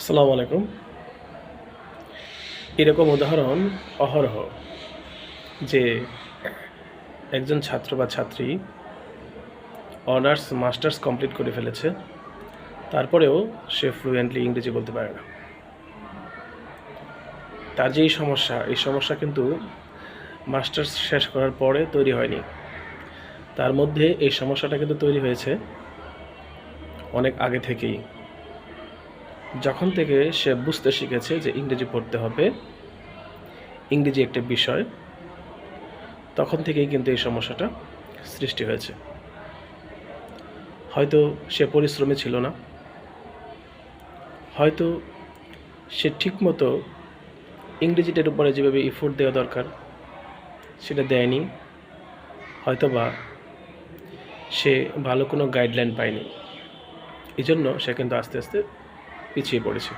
আসসালামু আলাইকুম। এরকম উদাহরণ অহরহ যে একজন ছাত্র বা ছাত্রী অনার্স, মাস্টার্স কমপ্লিট করে ফেলেছে, তারপরেও সে ফ্লুয়েন্টলি ইংরেজি বলতে পারে না। তার যে এই সমস্যা এই সমস্যা কিন্তু মাস্টার্স শেষ করার পরে তৈরি হয়নি। তার মধ্যে এই সমস্যাটা কিন্তু তৈরি হয়েছে অনেক আগে থেকেই। যখন থেকে সে বুঝতে শিখেছে যে ইংরেজি পড়তে হবে, ইংরেজি একটা বিষয়, তখন থেকেই কিন্তু এই সমস্যাটা সৃষ্টি হয়েছে। হয়তো সে পরিশ্রমী ছিল না। হয়তো সে ঠিকমতো ইংরেজিটার উপরে যেভাবে ইফোর্ট দেওয়া দরকার, সেটা দেয়নি। হয়তো বা সে ভালো কোনো গাইডলাইন পায়নি। এই জন্য সে কিন্তু আস্তে আস্তে পিছিয়ে পড়েছে।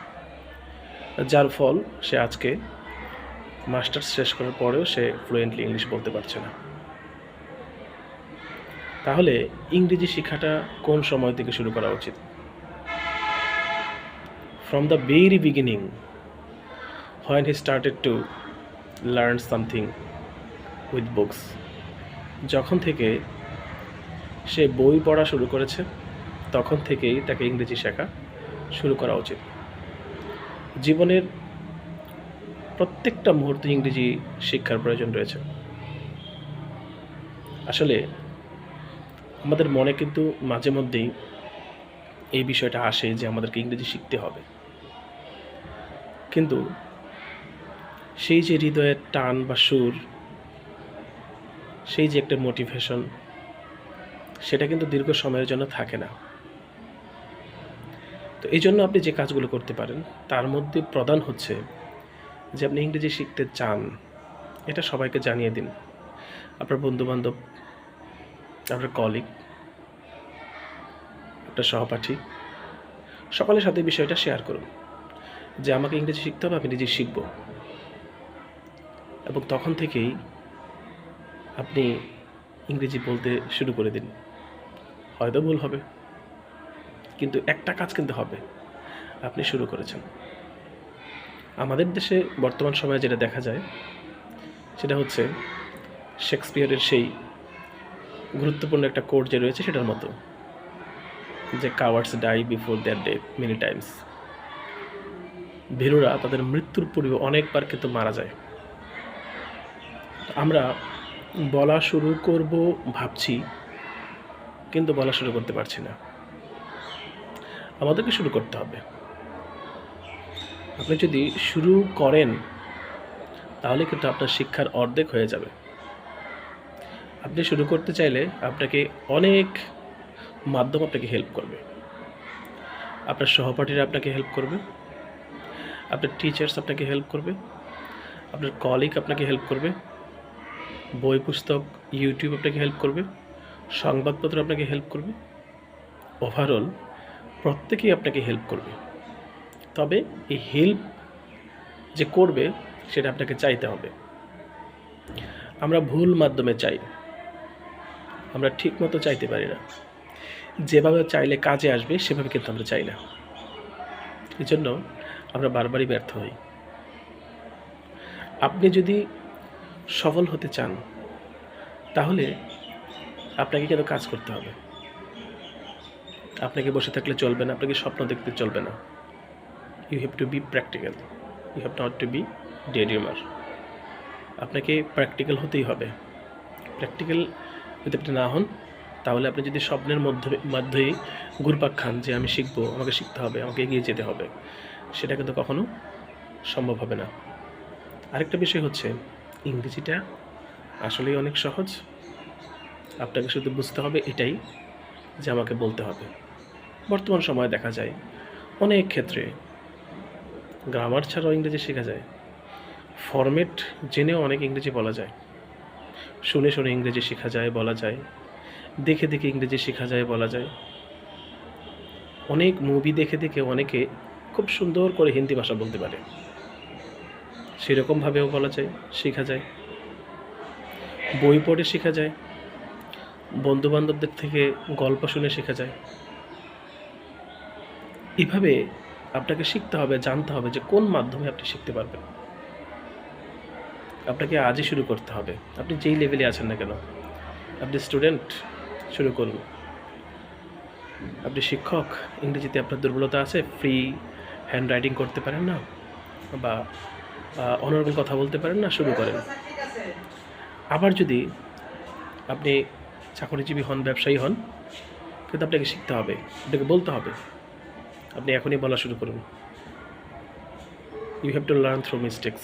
যার ফল সে আজকে মাস্টার্স শেষ করার পরেও সে ফ্লুয়েন্টলি ইংলিশ বলতে পারছে না। তাহলে ইংরেজি শেখাটা কোন সময় থেকে শুরু করা উচিত? From the very beginning when he started to learn something with books যখন থেকে সে বই পড়া শুরু করেছে, তখন থেকেই তাকে ইংরেজি শেখা শুরু করা উচিত। জীবনের প্রত্যেকটা মুহূর্তে ইংরেজি শিক্ষার প্রয়োজন রয়েছে। আসলে আমাদের মনে কিন্তু মাঝে মধ্যেই এই বিষয়টা আসে যে আমাদেরকে ইংরেজি শিখতে হবে। কিন্তু সেই যে হৃদয়ের টান বা সুর, সেই যে একটা মোটিভেশন সেটা কিন্তু দীর্ঘ সময়ের জন্য থাকে না। তো এই জন্য আপনি যে কাজগুলো করতে পারেন, তার মধ্যে প্রধান হচ্ছে যে আপনি ইংরেজি শিখতে চান, এটা সবাইকে জানিয়ে দিন। আপনার বন্ধুবান্ধব, আপনার কলিগ আপনার সহপাঠী, সকলের সাথে বিষয়টা শেয়ার করুন। যে আমাকে ইংরেজি শিখতে হবে, আমি নিজে শিখব। এবং তখন থেকেই আপনি ইংরেজি বলতে শুরু করে দিন। হয়তো ভুল হবে। কিন্তু একটা কাজ কিন্তু হবে। আপনি শুরু করেছেন। আমাদের দেশে বর্তমান সময়ে যেটা দেখা যায়, সেটা হচ্ছে শেক্সপিয়ারের সেই গুরুত্বপূর্ণ একটা কোড যে রয়েছে সেটার মতো। যে cowards die before their day many times ভেরুরা তাদের মৃত্যুর পূর্বে অনেকবার কিন্তু মারা যায়। আমরা বলা শুরু করব, ভাবছি, কিন্তু বলা শুরু করতে পারছি না। আমাদেরকে শুরু করতে হবে। আপনি যদি শুরু করেন, তাহলে কিন্তু আপনার শিক্ষার অর্ধেক হয়ে যাবে। আপনি শুরু করতে চাইলে আপনাকে অনেক মাধ্যম আপনাকে হেল্প করবে। আপনার সহপাঠীরা আপনাকে হেল্প করবে। আপনার টিচার্স আপনাকে হেল্প করবে। আপনার কলিগ আপনাকে হেল্প করবে। বই পুস্তক ইউটিউব আপনাকে হেল্প করবে। সংবাদপত্র আপনাকে হেল্প করবে। ওভারঅল প্রত্যেকেই আপনাকে হেল্প করবে। তবে এই হেল্প যে করবে, সেটা আপনাকে চাইতে হবে। আমরা ভুল মাধ্যমে চাই। আমরা ঠিক মতো চাইতে পারি না। যেভাবে চাইলে কাজে আসবে, সেভাবে কিন্তু আমরা চাই না। এই জন্য আমরা বারবারই ব্যর্থ হই। আপনি যদি সফল হতে চান, তাহলে আপনাকে কেন কাজ করতে হবে? আপনাকে বসে থাকলে চলবে না, আপনাকে স্বপ্ন দেখতে চলবে না। You have to be practical you have not to be daydreamer আপনাকে প্র্যাকটিক্যাল হতেই হবে। প্র্যাকটিক্যাল যদি আপনি না হন, তাহলে আপনি যদি স্বপ্নের মধ্যে, মধ্যেই ঘুরপাক খান যে আমি শিখব, আমাকে শিখতে হবে, আমাকে এগিয়ে যেতে হবে, সেটা কিন্তু কখনো সম্ভব হবে না। আরেকটা বিষয় হচ্ছে, ইংরেজিটা আসলেই অনেক সহজ। আপনাকে শুধু বুঝতে হবে এটাই যে আমাকে বলতে হবে। বর্তমান সময়ে দেখা যায় অনেক ক্ষেত্রে গ্রামার ছাড়াও ইংরেজি শেখা যায়। ফরম্যাট জেনেও অনেক ইংরেজি বলা যায়। শুনে শুনে ইংরেজি শেখা যায়, বলা যায়। দেখে দেখে ইংরেজি শেখা যায়, বলা যায়। অনেক মুভি দেখে দেখে অনেকে খুব সুন্দর করে হিন্দি ভাষা বলতে পারে। সেরকমভাবেও বলা যায়, শেখা যায়। বই পড়ে শেখা যায়। বন্ধুবান্ধবদের থেকে গল্প শুনে শেখা যায়। এভাবে আপনাকে শিখতে হবে, জানতে হবে যে কোন মাধ্যমে আপনি শিখতে পারবেন। আপনাকে আজই শুরু করতে হবে। আপনি যেই লেভেলে আছেন না কেন, আপনি স্টুডেন্ট শুরু করুন। আপনি শিক্ষক, ইংরেজিতে আপনার দুর্বলতা আছে ফ্রি হ্যান্ড রাইটিং করতে পারেন না, বা অন্যরকম কথা বলতে পারেন না, শুরু করেন। আবার যদি আপনি চাকরিজীবী হন, ব্যবসায়ী হন, কিন্তু আপনাকে শিখতে হবে, আপনাকে বলতে হবে আপনি এখনই বলা শুরু করুন। You have to learn through mistakes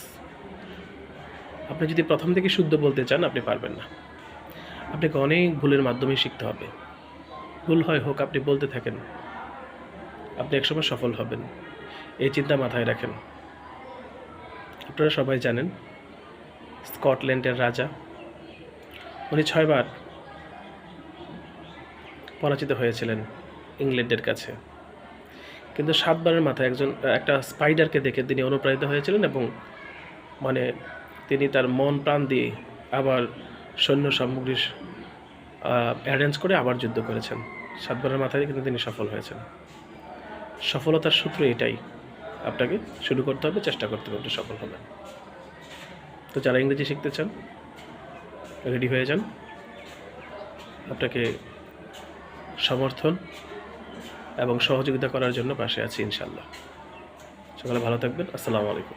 আপনি যদি প্রথম থেকে শুদ্ধ বলতে চান, আপনি পারবেন না। আপনাকে অনেক ভুলের মাধ্যমে শিখতে হবে। ভুল হয় হোক, আপনি বলতে থাকেন। আপনি একসময় সফল হবেন। এই চিন্তা মাথায় রাখেন। আপনারা সবাই জানেন, স্কটল্যান্ডের রাজা, উনি ছয়বার পরাজিত হয়েছিলেন ইংল্যান্ডের কাছে। কিন্তু সাতবারের মাথায় একজন একটা স্পাইডারকে দেখে তিনি অনুপ্রাণিত হয়েছিলেন এবং মানে তিনি তার মন প্রাণ দিয়ে আবার সৈন্য সামগ্রী অ্যারেঞ্জ করে আবার যুদ্ধ করেছেন। সাতবারের মাথায় কিন্তু তিনি সফল হয়েছেন। সফলতার সূত্র এটাই। আপনাকে শুরু করতে হবে, চেষ্টা করতে হবে সফল হবেন। তো যারা ইংরেজি শিখতে চান রেডি হয়ে যান। আপনাকে সমর্থন এবং সহযোগিতা করার জন্য পাশে আছি ইনশাল্লাহ সকালে ভালো থাকবেন। আসসালামু আলাইকুম।